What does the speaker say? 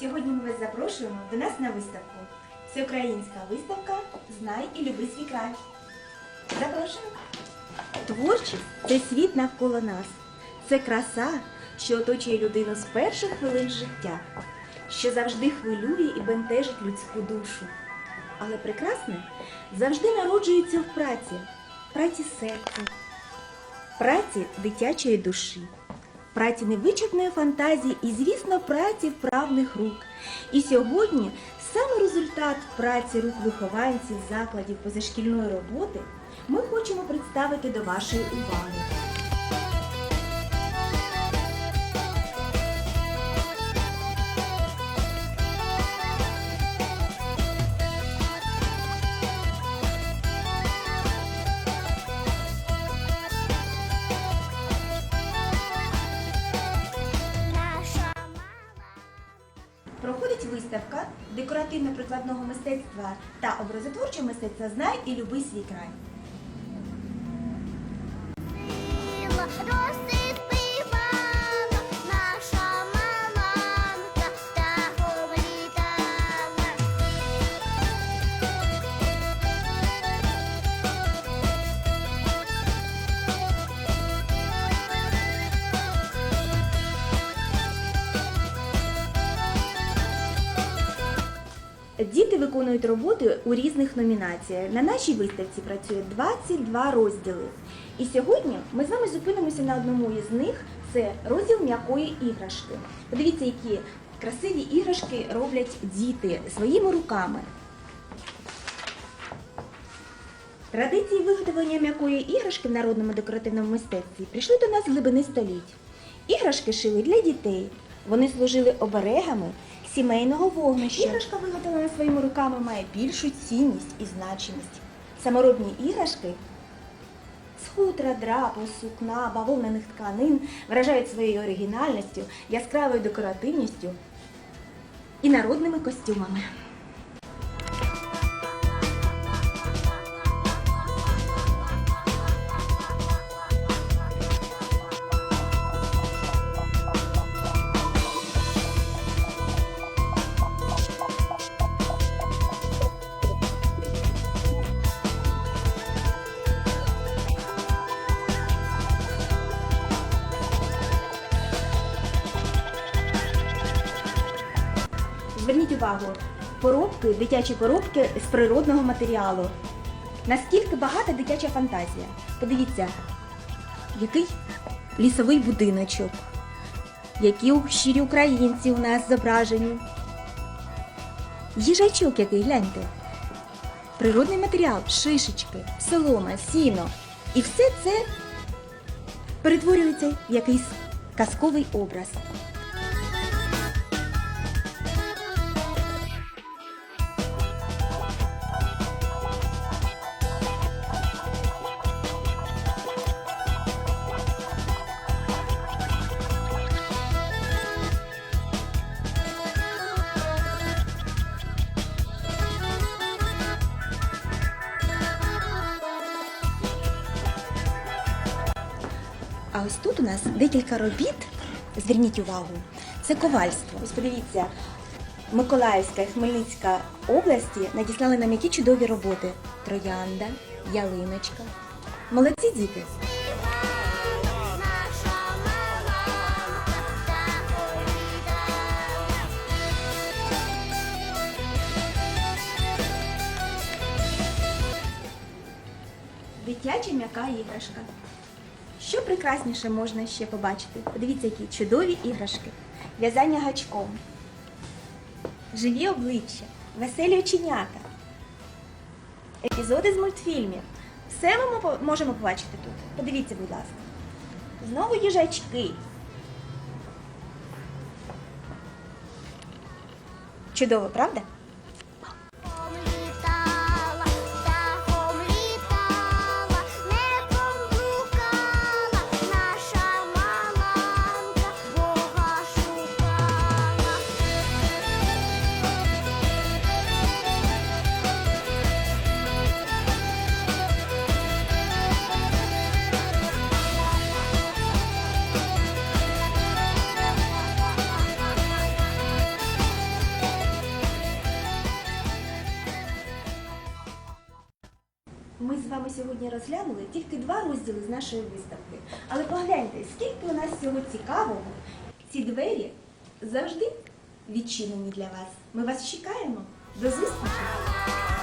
Сьогодні ми вас запрошуємо до нас на виставку. Всеукраїнська виставка Знай і люби свій край. Запрошуємо. Творчість це світ навколо нас. Це краса, що оточує людину з перших хвилин життя, що завжди хвилює і бентежить людську душу. Але прекрасне завжди народжується в праці, праці серця, праці дитячої душі, праці невичерпної фантазії і, звісно, праці вправних рук. І сьогодні саме результат праці рук вихованців закладів позашкільної роботи ми хочемо представити до вашої уваги. Проходить виставка декоративно-прикладного мистецтва та образотворчого мистецтва Знай і люби свій край. Діти виконують роботи у різних номінаціях. На нашій виставці працює 22 розділи. І сьогодні ми з вами зупинимося на одному із них. Це розділ м'якої іграшки. Подивіться, які красиві іграшки роблять діти своїми руками. Традиції виготовлення м'якої іграшки в народному декоративному мистецтві прийшли до нас з глибини століть. Іграшки шили для дітей. Вони служили оберегами сімейного вогнища. Іграшка, виготовлена своїми руками, має більшу цінність і значимість. Саморобні іграшки з хутра, драпу, сукна, бавовняних тканин вражають своєю оригінальністю, яскравою декоративністю і народними костюмами. Зверніть увагу, поробки, дитячі поробки з природного матеріалу. Наскільки багата дитяча фантазія. Подивіться, який лісовий будиночок, які щирі українці у нас зображені. Їжачок який, гляньте. Природний матеріал, шишечки, солома, сіно. І все це перетворюється в якийсь казковий образ. А ось тут у нас декілька робіт. Зверніть увагу, це ковальство. Ось подивіться, Миколаївська і Хмельницька області надіслали нам які чудові роботи: троянда, ялиночка. Молодці діти! Дитяча м'яка іграшка. Що прекрасніше можна ще побачити? Подивіться, які чудові іграшки. В'язання гачком, живі обличчя, веселі оченята, епізоди з мультфільмів. Все ми можемо побачити тут. Подивіться, будь ласка. Знову їжачки. Чудово, правда? Ми з вами сьогодні розглянули тільки два розділи з нашої виставки. Але погляньте, скільки у нас цього цікавого. Ці двері завжди відчинені для вас. Ми вас чекаємо. До зустрічі!